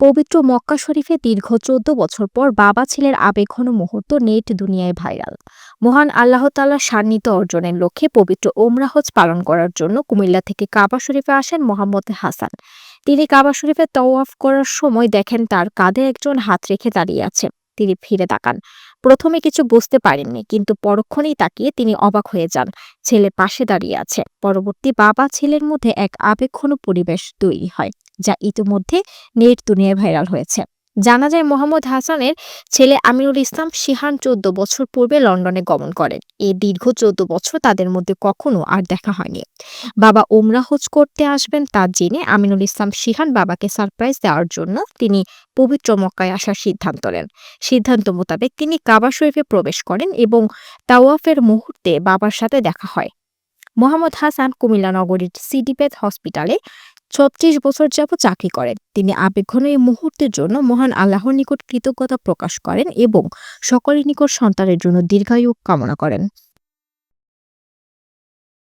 পবিত্র মক্কা শরীফে দীর্ঘ চোদ্দ বছর পর বাবা ছেলের আবেগঘন মুহূর্ত নেট দুনিয়ায় ভাইরাল। মহান আল্লাহ তাল্লাহ সান্নিধ্য অর্জনের লক্ষ্যে পবিত্র ওমরা হজ পালন করার জন্য কুমিল্লা থেকে কাবা শরীফে আসেন মোহাম্মদ হাসান। তিনি কাবা শরীফে তওয়াফ করার সময় দেখেন তার কাঁধে একজন হাত রেখে দাঁড়িয়ে আছে। তিনি ফিরে তাকান। প্রথমে কিছু বুঝতে পারেননি, কিন্তু পরক্ষণেই তাকিয়ে তিনি অবাক হয়ে যান। ছেলে পাশে দাঁড়িয়ে আছে। পরবর্তী বাবা ছেলের মধ্যে এক আবেক্ষণ পরিবেশ তৈরি হয়, যা ইতিমধ্যে নেট দুনিয়ায় ভাইরাল হয়েছে। জানা যায় মোহাম্মদ হাসানের ছেলে আমিনুল ইসলাম শিহান চোদ্দ বছর পূর্বে লন্ডনে গমন করেন। এই দীর্ঘ চোদ্দ বছর তাদের মধ্যে কখনো আর দেখা হয়নি। বাবা ওমরা হজ করতে আসবেন তা জেনে আমিনুল ইসলাম শিহান বাবাকে সারপ্রাইজ দেওয়ার জন্য তিনি পবিত্র মক্কায় আসার সিদ্ধান্ত নেন। সিদ্ধান্ত মোতাবেক তিনি কাবা শরীফে প্রবেশ করেন এবং তাওয়াফের মুহূর্তে বাবার সাথে দেখা হয়। মোহাম্মদ হাসান কুমিল্লা নগরীর সিডিপেথ হসপিটালে ছত্রিশ বছর যাবত চাকরি করেন। তিনি আবেগঘন এই মুহূর্তের জন্য মহান আল্লাহর নিকট কৃতজ্ঞতা প্রকাশ করেন এবং সকলের নিকট সন্তানের জন্য দীর্ঘায়ু কামনা করেন।